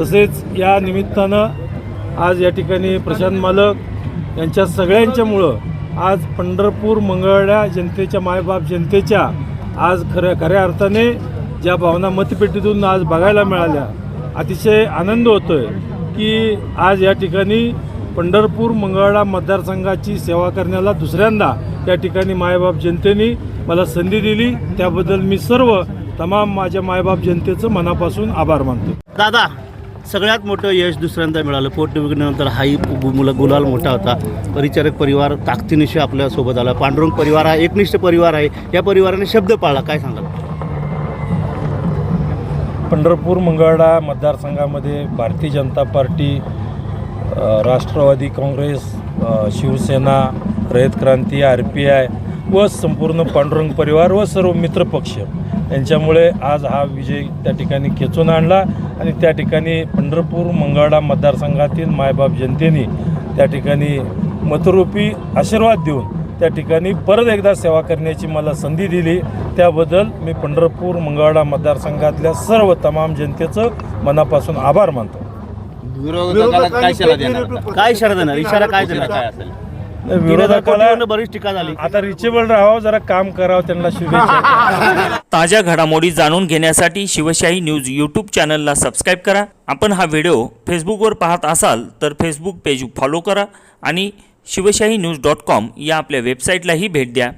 तसेच या निमित्तानं आज या ठिकाणी प्रशांत मालक यांच्या सगळ्यांच्यामुळं आज पंढरपूर मंगळवेढा जनतेच्या मायबाप जनतेच्या आज खऱ्या खऱ्या अर्थाने ज्या भावना मतपेटीतून आज बघायला मिळाल्या अतिशय आनंद होतोय की आज या ठिकाणी पंढरपूर मंगळवेढा मतदारसंघाची सेवा करण्याला दुसऱ्यांदा या ठिकाणी मायबाप जनतेने मला संधी दिली. त्याबद्दल मी सर्व तमाम माझ्या मायबाप जनतेचं मनापासून आभार मानतो. दादा सगळ्यात मोठं यश दुसऱ्यांदा मिळालं. पोटनिवडणुकीनंतर हाही गु- मुलं गुलाल मोठा होता. परिचारक परिवार ताकदीनिशी आपल्यासोबत आला. पांडुरंग परिवार हा एकनिष्ठ परिवार आहे. या परिवाराने शब्द पाळला. काय सांगाल? पंढरपूर मंगळडा मतदारसंघामध्ये Bharatiya Janata party Rashtrawadi Congress Shivsena Rayat Kranti R P I व संपूर्ण पांडुरंग परिवार व सर्व मित्रपक्ष यांच्यामुळे आज हा विजय त्या ठिकाणी खेचून आणला आणि त्या ठिकाणी पंढरपूर मंगळवेढा मतदारसंघातील मायबाप जनतेने त्या ठिकाणी मतरूपी आशीर्वाद देऊन त्या ठिकाणी परत एकदा सेवा करण्याची मला संधी दिली. त्याबद्दल मी पंढरपूर मंगळवेढा मतदारसंघातल्या सर्व तमाम जनतेचं मनापासून आभार मानतो. काय देणार आता? काय इशारा देणार? इशारा काय देणार? काय असेल? विरोधकाला बरीच टीका झाली. आता रिचेबल राहावं जरा काम करावं त्यांना शुभेच्छा ताज्या घडामोडी जाणून घेण्यासाठी शिवशाही न्यूज यूट्यूब चॅनलला सबस्क्राईब करा. आपण हा व्हिडिओ फेसबुकवर पाहत असाल तर फेसबुक पेज फॉलो करा आणि शिवशाही न्यूज डॉट कॉम या आपल्या वेबसाईटलाही भेट द्या.